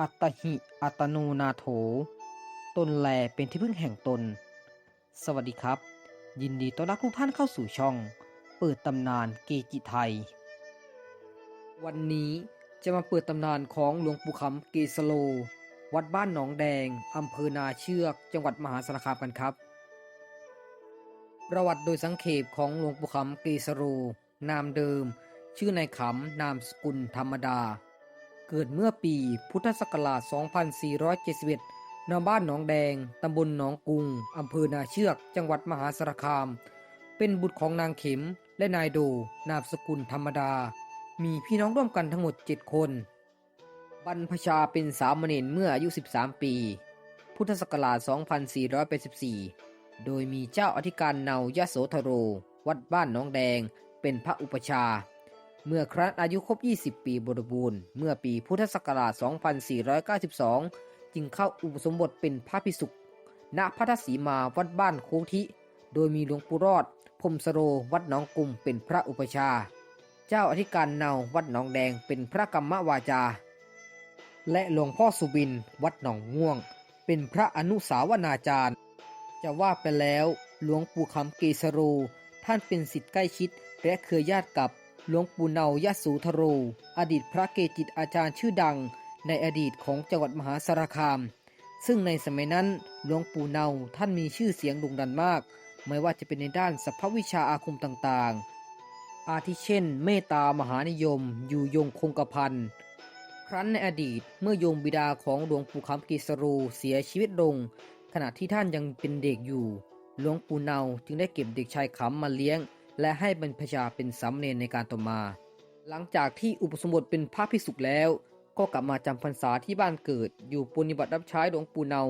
อัตหิ อัตโนนาโถ ตนแลเป็นที่พึ่งแห่งตน สวัสดีครับ ยินดีต้อนรับทุกท่านเข้าสู่ช่อง เปิดตำนานเกจิไทย วันนี้จะมาเปิดตำนานของหลวงปู่คำเกสโล วัดบ้านหนองแดงอำเภอนาเชือก จังหวัดมหาสารคามกันครับ ประวัติโดยสังเขปของหลวงปู่คำเกสโร นามเดิม ชื่อนายขำนามสกุลธรรมดา เกิดเมื่อปีพุทธศักราช 2471 ณ บ้านหนองแดง ตำบลหนองกุง อำเภอนาเชือก จังหวัดมหาสารคาม เป็นบุตรของนางเข็มและนายโด นามสกุลธรรมดา มีพี่น้องร่วมกันทั้งหมด 7 คน บรรพชาเป็นสามเณรเมื่ออายุ 13 ปี พุทธศักราช 2484 โดยมีเจ้าอธิการเนายโสธโร วัดบ้านหนองแดง เป็นพระอุปชา เมื่อครั้นอายุครบ 20 ปีบริบูรณ์ เมื่อปีพุทธศักราช 2492 จึงเข้าอุปสมบทเป็นพระภิกษุณพัทธสีมาวัดบ้านโคทิ โดยมีหลวงปู่รอดพมสโรวัดหนองกุมเป็นพระอุปชา เจ้าอธิการเนาวัดหนองแดงเป็นพระกรรมวาจา และหลวงพ่อสุบินวัดหนองง่วง เป็นพระอนุสาวนาจารย์ จะว่าไปแล้วหลวงปู่คำเกสโร ท่านเป็นสิทธิ์ใกล้ชิดและเครือญาติกับ หลวงปู่เนายสูทโร อดีตพระเกจิตอาจารย์ชื่อดังในอดีตของจังหวัดมหาสารคาม ซึ่งในสมัยนั้นหลวงปู่เนาท่านมีชื่อเสียงโด่งดังมาก ไม่ว่าจะเป็นในด้านสัพพวิชาอาคมต่างๆ อาทิเช่น เมตตามหานิยม อยู่ยงคงกระพันครั้นในอดีตเมื่อโยมบิดาของหลวงปู่คำกิสรูเสียชีวิตลง ขณะที่ท่านยังเป็นเด็กอยู่ หลวงปู่เนาจึงได้เก็บเด็กชายขำมาเลี้ยง และให้บรรพชาเป็นสามเณรในการต่อมา หลังจากที่อุปสมบทเป็นพระภิกษุแล้ว ก็กลับมาจำพรรษาที่บ้านเกิด อยู่ปฏิบัติรับใช้หลวงปู่เนา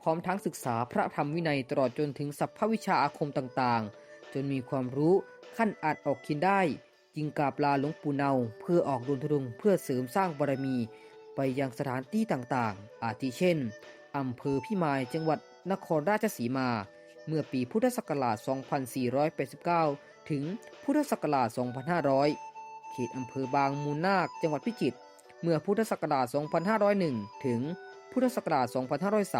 พร้อมทั้งศึกษาพระธรรมวินัยตลอดจนถึงสัพพวิชาอาคมต่างๆ จนมีความรู้ขั้นอาจออกเขียนได้ จึงกราบลาหลวงปู่เนาเพื่อออกดนทุดงเพื่อเสริมสร้างบารมี ไปยังสถานที่ต่างๆ อาทิเช่นอำเภอพิมายจังหวัดนครราชสีมา เมื่อปีพุทธศักราช 2489 ถึงพุทธศักราช 2500 เขตอำเภอบางมูลนาคจังหวัดพิจิตร เมื่อพุทธศักราช 2501 ถึงพุทธศักราช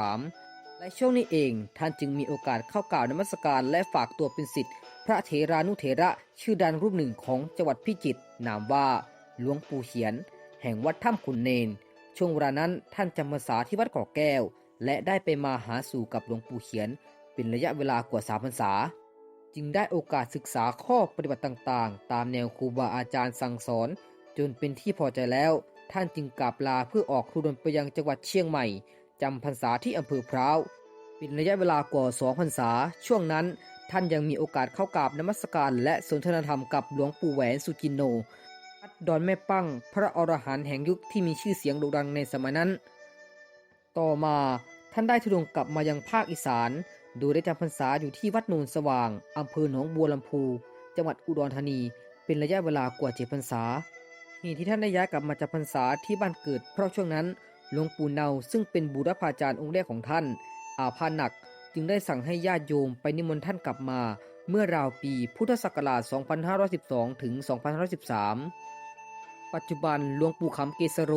2503 และช่วงนี้เองท่านจึงมีโอกาสเข้ากล่าวนมัสการและฝากตัวเป็นศิษย์พระเถรานุเถระชื่อดังรูปหนึ่งของจังหวัดพิจิตร นามว่าหลวงปู่เขียน แห่งวัดถ้ำขุนเนน ช่วงเวลานั้นท่านจำพรรษาที่วัดเกแก้ว และได้ไปมาหาสู่กับหลวงปู่เขียน เป็นระยะเวลากว่าสามพรรษา จึงได้โอกาสศึกษาข้อปฏิบัติต่างๆ ตามแนวครูบาอาจารย์สั่งสอน จนเป็นที่พอใจแล้ว ท่านจึงกลับลาเพื่อออกทุรนไปยังจังหวัดเชียงใหม่จำพรรษาที่อำเภอพร้าวเป็นระยะเวลากว่าสองพรรษา ช่วงนั้นท่านยังมีโอกาสเข้ากราบนมัสการ และสนทนาธรรมกับหลวงปู่แหวนสุจินโนวัดดอนแม่ปั้ง พระอรหันต์แห่งยุคที่มีชื่อเสียงโด่งดังในสมัยนั้น ต่อมาท่านได้ทุดงกลับมายังภาคอีสาน โดยได้จำพรรษาอยู่ที่วัดโนนสว่างอำเภอหนองบัวลำพู จังหวัดอุดรธานี เป็นระยะเวลากว่าเจ็ดพรรษาเหตุที่ท่านได้ย้ายกลับมาจำพรรษาที่บ้านเกิด เพราะช่วงนั้นหลวงปู่เนาซึ่งเป็นบุรพาจารย์องค์แรกของท่าน อาพาธหนักจึงได้สั่งให้ญาติโยมไปนิมนต์ท่านกลับมา เมื่อราวปีพุทธศักราช 2512 ถึง 2513 ปัจจุบันหลวงปู่คำเกสโร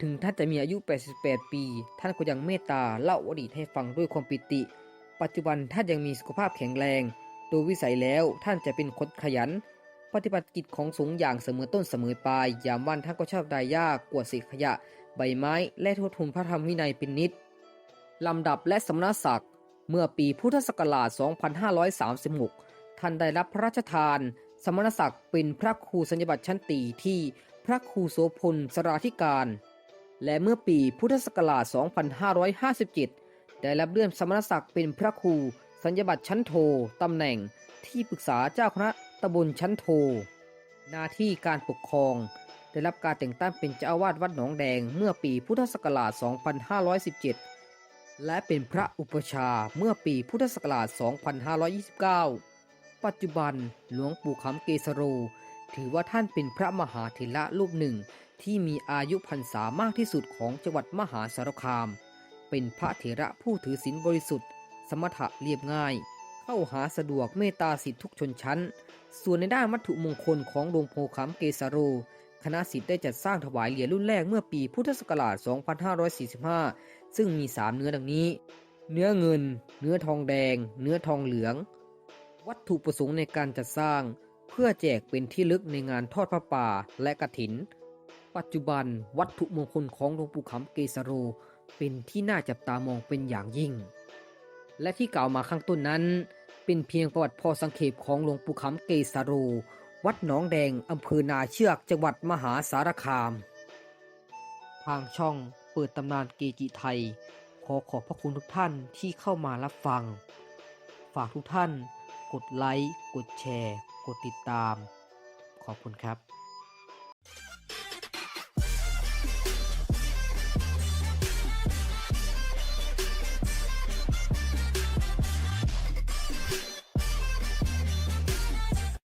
ถึงท่านจะมีอายุ 88 ปี ท่านก็ยังเมตตาเล่าอดีตให้ฟังด้วยความปิติ ปัจจุบันท่านยังมีสุขภาพแข็งแรง โดยวิสัยแล้วท่านจะเป็นคนขยัน ปฏิบัติกิจของสงฆ์อย่างเสมอต้นเสมอปลาย ยามวันท่านก็ชอบดายหญ้ากวาดเศษขยะ ใบไม้ และทวทุนพระธรรมวินัยเป็นนิด ลำดับและสมณศักดิ์ เมื่อปีพุทธศักราช 2536 ท่านได้รับพระราชทาน สมณศักดิ์เป็นพระครูสัญญบัตรชั้นตีที่พระครูโสพลสราธิการ และเมื่อปีพุทธศักราช 2557 ได้รับเลื่อนสมณศักดิ์เป็นพระครูสัญญบัตรชั้นโทตำแหน่งที่ปรึกษาเจ้าคณะตำบลชั้นโท หน้าที่การปกครอง ได้รับการแต่งตั้งเป็นเจ้าอาวาสวัดหนองแดงเมื่อปีพุทธศักราช 2517 และเป็นพระอุปชาเมื่อปีพุทธศักราช 2529 ปัจจุบันหลวงปู่คำเกสโร ถือว่าท่านเป็นพระมหาเถระรูปหนึ่งที่มีอายุพรรษามากที่สุดของจังหวัดมหาสารคาม เป็นพระเถระผู้ถือศีลบริสุทธิ์ สมถะเรียบง่าย เข้าหาสะดวกเมตตาสิทธิทุกชนชั้น ส่วนในด้านวัตถุมงคลของหลวงปู่คำเกสโร คณะศิษย์ได้จัดสร้างถวายเหรียญรุ่นแรกเมื่อปีพุทธศักราช 2545 ซึ่งมี 3 เนื้อดังนี้ เนื้อเงิน เนื้อทองแดง เนื้อทองเหลือง วัตถุประสงค์ในการจัดสร้าง เพื่อแจกเป็นที่ลึกในงานทอดพระป่าและกฐิน ปัจจุบันวัตถุมงคลของหลวงปู่ขำเกสโร เป็นที่น่าจับตามองเป็นอย่างยิ่ง และที่กล่าวมาข้างต้นนั้น เป็นเพียงประวัติพอสังเขปของหลวงปู่ขำเกสโร วัดหนองแดงอำเภอนาเชือกจังหวัดมหาสารคาม ทางช่องเปิดตำนานเกจิไทย ขอขอบพระคุณทุกท่านที่เข้ามารับฟัง ฝากทุกท่าน กดไลค์ กดแชร์ กดติดตาม ขอบคุณครับ